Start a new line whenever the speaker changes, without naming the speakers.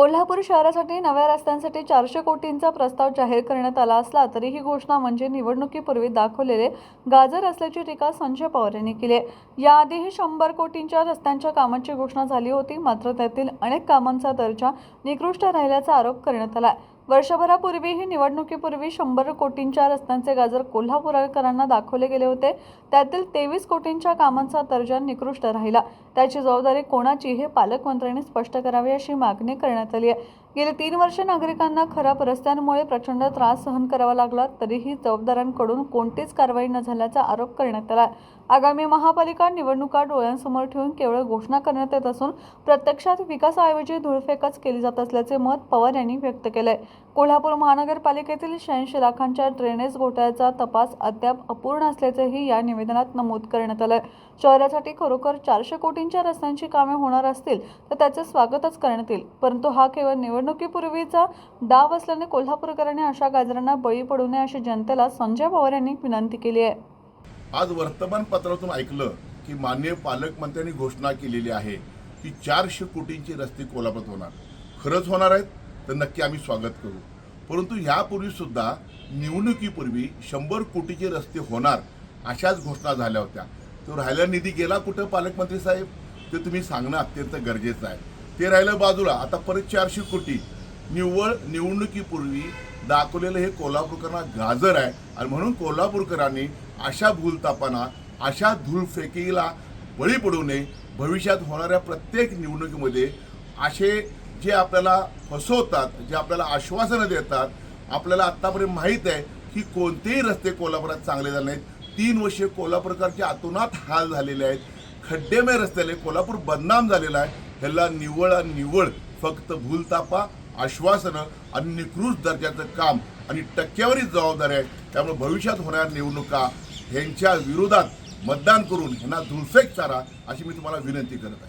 कोल्हापूर शहरासाठी नव्या रस्त्यांसाठी चारशे कोटींचा प्रस्ताव जाहीर करण्यात आला असला तरी ही घोषणा म्हणजे निवडणुकीपूर्वी दाखवलेले गाजर असल्याची टीका संजय पवार यांनी केली आहे. याआधीही शंभर कोटींच्या रस्त्यांच्या कामांची घोषणा झाली होती मात्र त्यातील अनेक कामांचा दर्जा निकृष्ट राहिल्याचा आरोप करण्यात आला वर्षभरापूर्वीही निवडणुकीपूर्वी शंभर कोटींच्या रस्त्यांचे गाजर कोल्हापूरकरांना दाखवले गेले होते. त्यातील तेवीस कोटींच्या कामांचा दर्जा निकृष्ट राहिला. त्याची जबाबदारी कोणाची हे पालकमंत्र्यांनी स्पष्ट करावे अशी मागणी करण्यात आली आहे. गेले तीन वर्षे नागरिकांना खराब रस्त्यांमुळे प्रचंड त्रास सहन करावा लागला तरीही जबाबदारांकडून कोणतीच कारवाई न झाल्याचा आरोप करण्यात आला. आगामी महापालिका निवडणुका डोळ्यांसमोर ठेवून केवळ घोषणा करण्यात येत असून प्रत्यक्षात विकासाऐवजी धुळफेकच केली जात असल्याचे मत पवार यांनी व्यक्त केलं आहे कोल्हापूर महानगरपालिकेतील शहाऐंशी लाखांच्या ड्रेनेज घोटाळ्याचा तपास अद्याप अपूर्ण असल्याचेही या निवेदनात नमूद करण्यात आलं शहरासाठी खरोखर चारशे कोटींच्या रस्त्यांची कामे होणार असतील तर त्याचे स्वागतच करण्यात येईल. परंतु हा केवळ निवडणुकीपूर्वीचा डाव असल्याने कोल्हापूरकरांनी अशा गाजरांना बळी पडू नये अशी जनतेला संजय पवार यांनी विनंती केली आहे.
आज वर्तमानपत्रातून ऐकलं की माननीय पालकमंत्र्यांनी घोषणा केलेली आहे की चारशे कोटींची रस्ते कोल्हापूरात होणार. खरंच होणार आहेत? तर नक्की आम्ही स्वागत करू. परंतु ह्यापूर्वीसुद्धा निवडणुकीपूर्वी शंभर कोटीचे रस्ते होणार अशाच घोषणा झाल्या होत्या. तो राहिला निधी गेला कुठं पालकमंत्री साहेब? ते तुम्ही सांगणं अत्यंत गरजेचं आहे. ते राहिलं बाजूला. आता परत चारशे कोटी. निव्वळ निवडणुकीपूर्वी दाखवलेलं हे कोल्हापूरकरांना गाजर आहे. आणि म्हणून कोल्हापूरकरांनी अशा भूलतापांना अशा धूळफेकीला बळी पडू नये. भविष्यात होणाऱ्या प्रत्येक निवडणुकीमध्ये असे जे आपल्याला फसवतात जे आपल्याला आश्वासनं देतात आपल्याला आत्तापर्यंत माहीत आहे की कोणतेही रस्ते कोल्हापुरात चांगले झाले नाहीत. तीन वर्षे कोल्हापूरकरचे आतोनात हाल झालेले आहेत. खड्डेमय रस्त्याले कोल्हापूर बदनाम झालेला आहे. ह्याला निवळ आणि निव्वळ फक्त भूलतापा आश्वासनं आणि निकृष्ट दर्जाचं काम आणि टक्केवारी जबाबदारी आहे. त्यामुळे भविष्यात होणाऱ्या निवडणुका ह्यांच्या विरोधात मतदान करून ह्यांना धुळफेक चारा अशी मी तुम्हाला विनंती करत आहे.